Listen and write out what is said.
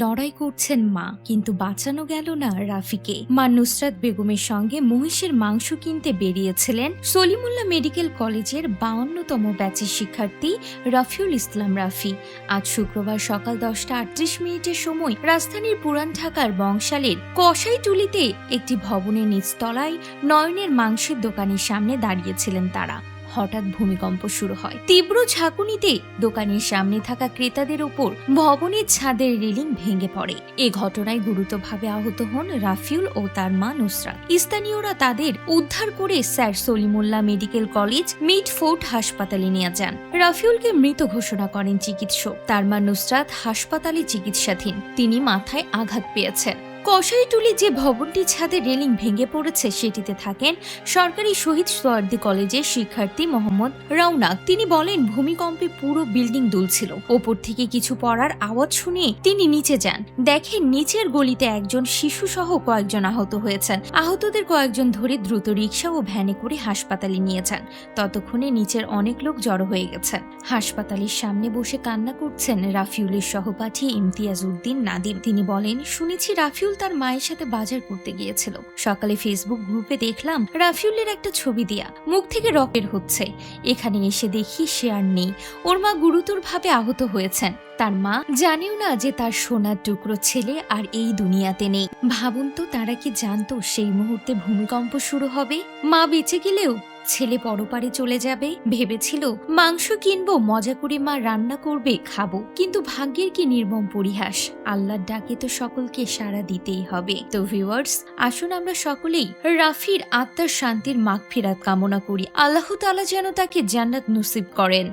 লড়াই করছেন মা, কিন্তু বাঁচানো গেল না রাফিকে। মা নুসরাত বেগমের সঙ্গে মহিষের মাংস কিনতে বেরিয়েছিলেন সলিমুল্লাহ মেডিকেল কলেজের বাউন্নতম ব্যাচের শিক্ষার্থী রফিউল ইসলাম রাফি। আজ শুক্রবার সকাল দশটা আটত্রিশ মিনিটের সময় রাজধানীর পুরান ঢাকার বংশালের কসাইটুলিতে একটি ভবনের নিচতলায় নয়নের মাংসের দোকানের সামনে দাঁড়িয়েছিলেন তারা। হঠাৎ ভূমিকম্প শুরু হয়। তীব্র ঝাঁকুনিতে দোকানের সামনে থাকা ক্রেতাদের ওপর ভবনের ছাদের রেলিং ভেঙে পড়ে। এ ঘটনায় গুরুতরভাবে আহত হন রাফিউল ও তার মা নুসরাত। স্থানীয়রা তাদের উদ্ধার করে sir Salimullah medical college Mitford হাসপাতালে নিয়ে যান। রাফিউলকে মৃত ঘোষণা করেন চিকিৎসক। তার মা নুসরাত হাসপাতালে চিকিৎসাধীন। তিনি মাথায় আঘাত পেয়েছেন। কষাইটুলি যে ভবনটি ছাদে রেলিং ভেঙে পড়েছে সেটিতে থাকেন সরকারি শহীদ সোয়ার্দি কলেজের শিক্ষার্থী মোহাম্মদ রৌনাক তিনি বলেন, ভূমিকম্পে পুরো বিল্ডিং দুলছিল। ওপর থেকে কিছু পড়ার আওয়াজ শুনে তিনি নিচে যান। দেখেন, নিচের গলিতে একজন শিশু সহ কয়েকজন আহত হয়েছেন। আহতদের কয়েকজন ধরে দ্রুত রিক্সা ও ভ্যানে করে হাসপাতালে নিয়ে যান। ততক্ষণে নিচের অনেক লোক জড়ো হয়ে গেছেন। হাসপাতালের সামনে বসে কান্না করছেন রাফিউলের সহপাঠী ইমতিয়াজ উদ্দিন নাদিম। তিনি বলেন, শুনেছি রাফিউল তার মায়ের সাথে বাজার করতে গিয়েছিল। সকালে ফেসবুক গ্রুপে দেখলাম রাফিউলের একটা ছবি দিয়া। মুখ থেকে রকের হচ্ছে। এখানে এসে দেখি সে আর নেই। ওর মা গুরুতরভাবে আহত হয়েছেন। তার মা জানেও না যে তার সোনার টুকরো ছেলে আর এই দুনিয়াতে নেই। ভাবুন তো তারা কি জানতো সেই মুহূর্তে ভূমিকম্প শুরু হবে? মা বেঁচে গেলেও ছেলে পরপারে চলে যাবে। ভেবেছিল, মাংস কিনবো, মজা করে মা রান্না করবে, খাব। কিন্তু ভাগ্যের কি নির্মম পরিহাস। আল্লাহর ডাকে তো সকলকে সাড়া দিতেই হবে। তো ভিওয়ার্স আসুন আমরা সকলেই রাফির আত্মার শান্তির মাগ ফেরাত কামনা করি। আল্লাহ তালা যেন তাকে জান্নাত নসিব করেন।